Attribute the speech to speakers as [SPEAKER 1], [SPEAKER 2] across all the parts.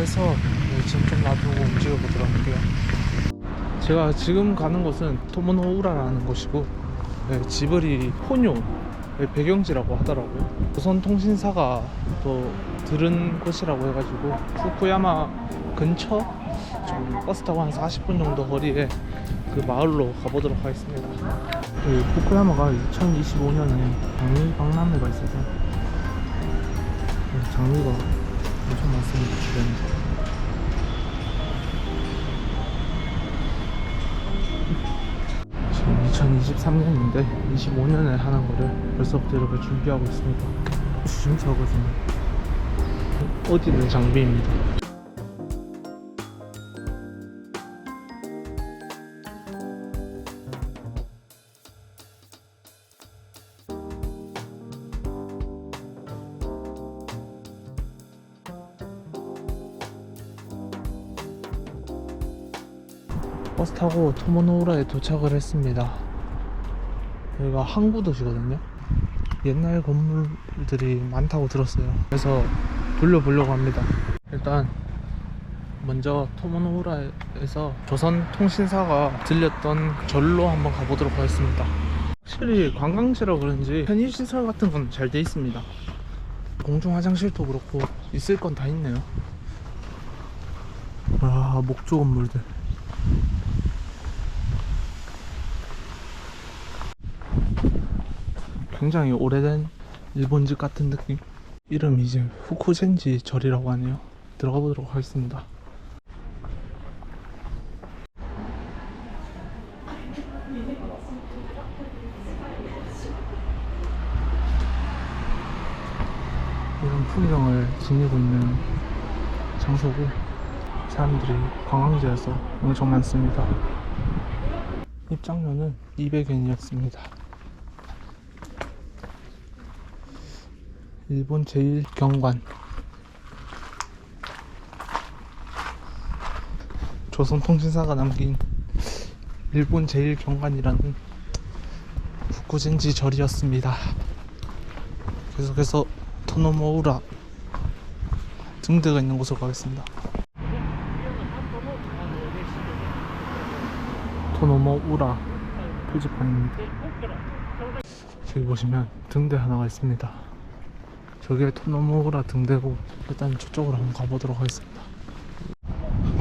[SPEAKER 1] 도착해서 네, 짐좀 놔두고 움직여 보도록 할게요. 제가 지금 가는 곳은 토모노우라라는 곳이고 네, 지브리 혼용의 배경지라고 하더라고요. 조선통신사가 또 들은 곳이라고 해가지고 후쿠야마 근처 좀 버스 타고 한 40분 정도 거리에 그 마을로 가보도록 하겠습니다. 그 후쿠야마가 2025년에 장미 박람회가 있어서 네, 장미가 많습니다 주변에. 지금 2023년인데 25년에 하는 거를 벌써부터 이렇게 준비하고 있습니다. 주심서거든요. 어디든 장비입니다. 버스 타고 토모노우라에 도착을 했습니다. 여기가 항구 도시거든요. 옛날 건물들이 많다고 들었어요. 그래서 돌려보려고 합니다. 일단 먼저 토모노우라에서 조선통신사가 들렸던 절로 한번 가보도록 하겠습니다. 확실히 관광지라 그런지 편의시설 같은 건 잘 돼 있습니다. 공중 화장실도 그렇고 있을 건 다 있네요. 와 목조 건물들. 굉장히 오래된 일본집 같은 느낌. 이름이 이제 후쿠젠지 절이라고 하네요. 들어가 보도록 하겠습니다. 이런 풍경을 지니고 있는 장소고 사람들이 관광지여서 엄청 많습니다. 입장료는 200엔이었습니다 일본 제1경관 조선통신사가 남긴 일본 제1경관이라는 후쿠젠지 절이었습니다. 계속해서 토노모우라 등대가 있는 곳으로 가겠습니다. 토노모우라 표지판입니다. 저기 보시면 등대 하나가 있습니다. 저게 토노모우라 등대고 일단 저쪽으로 한번 가보도록 하겠습니다.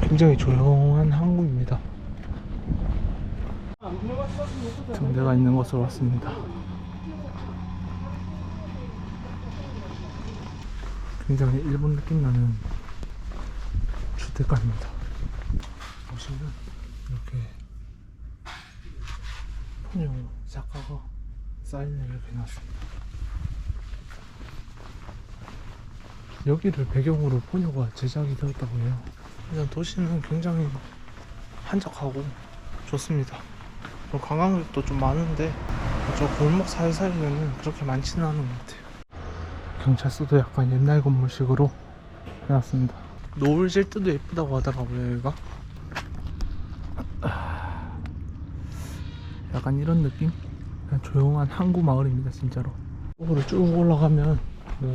[SPEAKER 1] 굉장히 조용한 항구입니다. 등대가 있는 곳으로 왔습니다. 굉장히 일본 느낌 나는 주택가입니다. 보시면 이렇게 포뇨 작가가 사인을 이렇게 놨습니다. 여기를 배경으로 포뇨가 제작이 되었다고 해요. 일단 도시는 굉장히 한적하고 좋습니다. 관광객도 좀 많은데 저 골목 사이사이에는 그렇게 많지는 않은 것 같아요. 경찰서도 약간 옛날 건물식으로 해놨습니다. 노을 질 때도 예쁘다고 하더라고요, 여기가. 약간 이런 느낌? 조용한 항구 마을입니다, 진짜로. 쪽으로 쭉 올라가면 그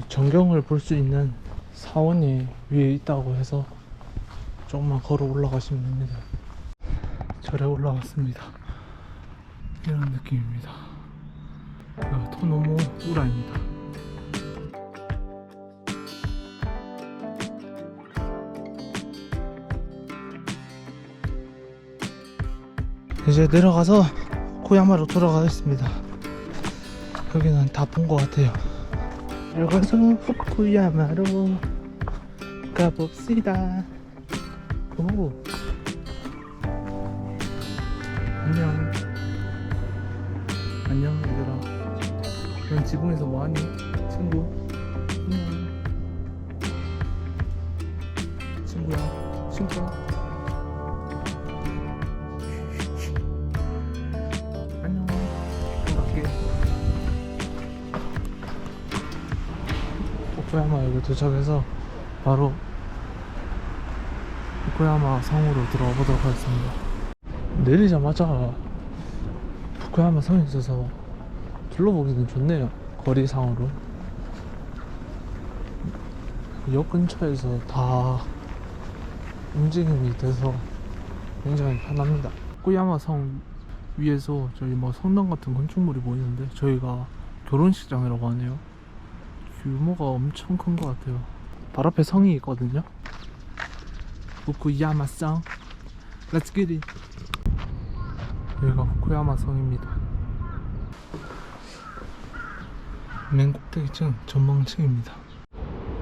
[SPEAKER 1] 전경을 볼 수 있는 사원이 위에 있다고 해서 조금만 걸어 올라가시면 됩니다. 절에 올라왔습니다. 이런 느낌입니다. 아, 토노모 우라입니다. 이제 내려가서 코야마로 돌아가겠습니다. 여기는 다 본 것 같아요. 내려가서 후쿠야마로 가봅시다. 오. 안녕. 안녕, 얘들아. 넌 지붕에서 뭐하니? 친구. 여기 도착해서 바로 후쿠야마 성으로 들어가 보도록 하겠습니다. 내리자마자 후쿠야마 성에 있어서 둘러보기는 좋네요. 거리상으로. 역 근처에서 다 움직임이 돼서 굉장히 편합니다. 후쿠야마 성 위에서 저희 뭐 성당 같은 건축물이 보이는데 저희가 결혼식장이라고 하네요. 규모가 엄청 큰 것 같아요. 바로 앞에 성이 있거든요. 후쿠야마 성. Let's. 여기가 후쿠야마 성입니다. 맨 꼭대기층 전망층입니다.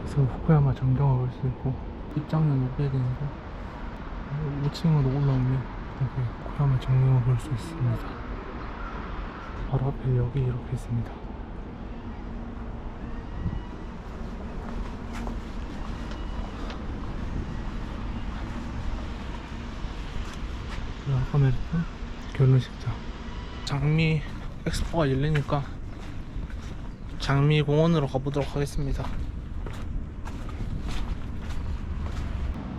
[SPEAKER 1] 그래서 후쿠야마 전경을 볼 수 있고 입장료는 500엔이고 5층으로 올라오면 이렇게 후쿠야마 전경을 볼 수 있습니다. 바로 앞에 여기 이렇게 있습니다. 말했던 결혼식장. 장미 엑스포가 열리니까 장미 공원으로 가보도록 하겠습니다.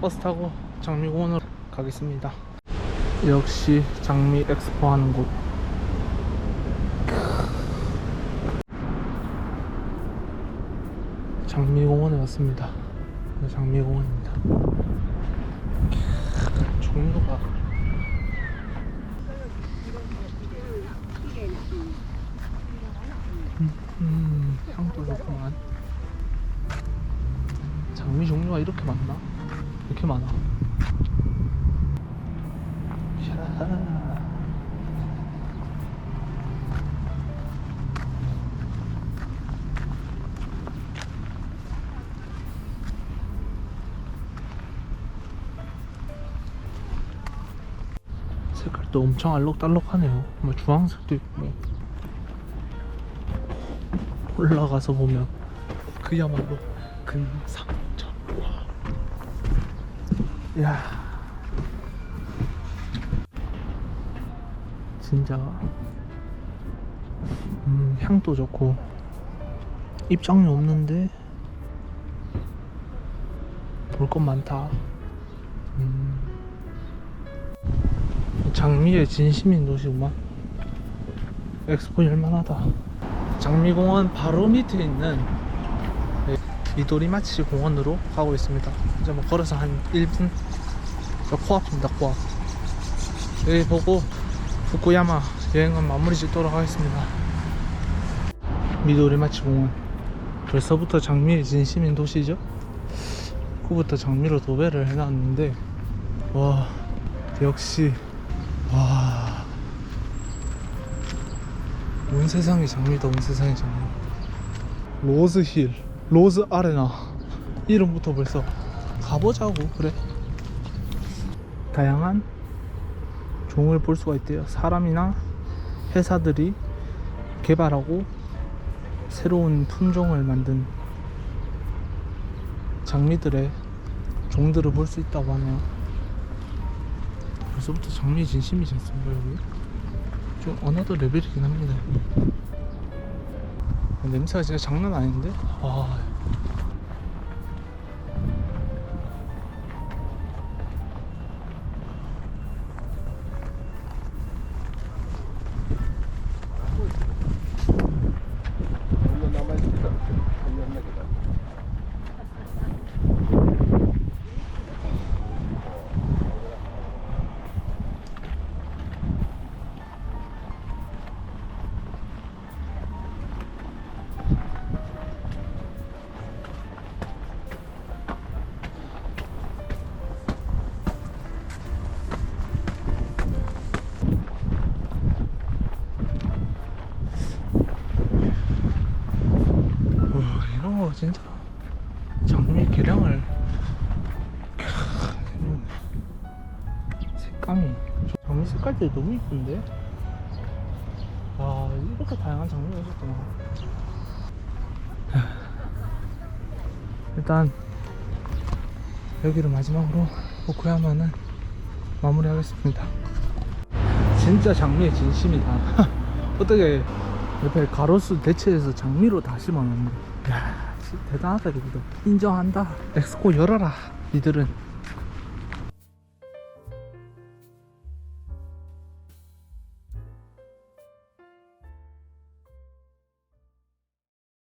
[SPEAKER 1] 버스 타고 장미 공원으로 가겠습니다. 역시 장미 엑스포 하는 곳. 장미 공원에 왔습니다. 장미 공원입니다. 종류가 음, 향도 좋구만. 장미 종류가 이렇게 많나? 이렇게 많아. 샤. 색깔도 엄청 알록달록하네요. 뭐 주황색도 있고. 올라가서 보면 그야말로 금상첨화. 야. 진짜. 음, 향도 좋고. 입장료 없는데 볼 것 많다. 음, 장미의 진심인 도시구만. 엑스포 열만하다 장미공원 바로 밑에 있는 네, 미도리마치 공원으로 가고 있습니다. 이제 뭐 걸어서 한 1분? 저 코앞입니다, 코앞. 여기 보고 후쿠야마 여행은 마무리 짓도록 하겠습니다. 미도리마치 공원. 벌써부터 장미의 진심인 도시죠? 후부터 장미로 도배를 해놨는데, 와, 역시, 와. 온 세상이 장미다 온 세상이 장미 로즈힐 로즈 아레나. 이름부터 벌써 가보자고 그래. 다양한 종을 볼 수가 있대요. 사람이나 회사들이 개발하고 새로운 품종을 만든 장미들의 종들을 볼 수 있다고 하네요. 벌써부터 장미 진심이지 않습니까 여기? 좀 어나더 레벨이긴 합니다. 냄새가 진짜 장난 아닌데? 와. 와, 진짜. 장미 개량을. 캬, 색감이. 저 장미 색깔들이 너무 이쁜데? 와 이렇게 다양한 장미가 있었구나. 일단 여기를 마지막으로 오쿠야마는 마무리하겠습니다. 진짜 장미의 진심이다. 어떻게 옆에 가로수 대체해서 장미로 다 진짜 대단하다 이거 인정한다. 엑스코 열어라 니들은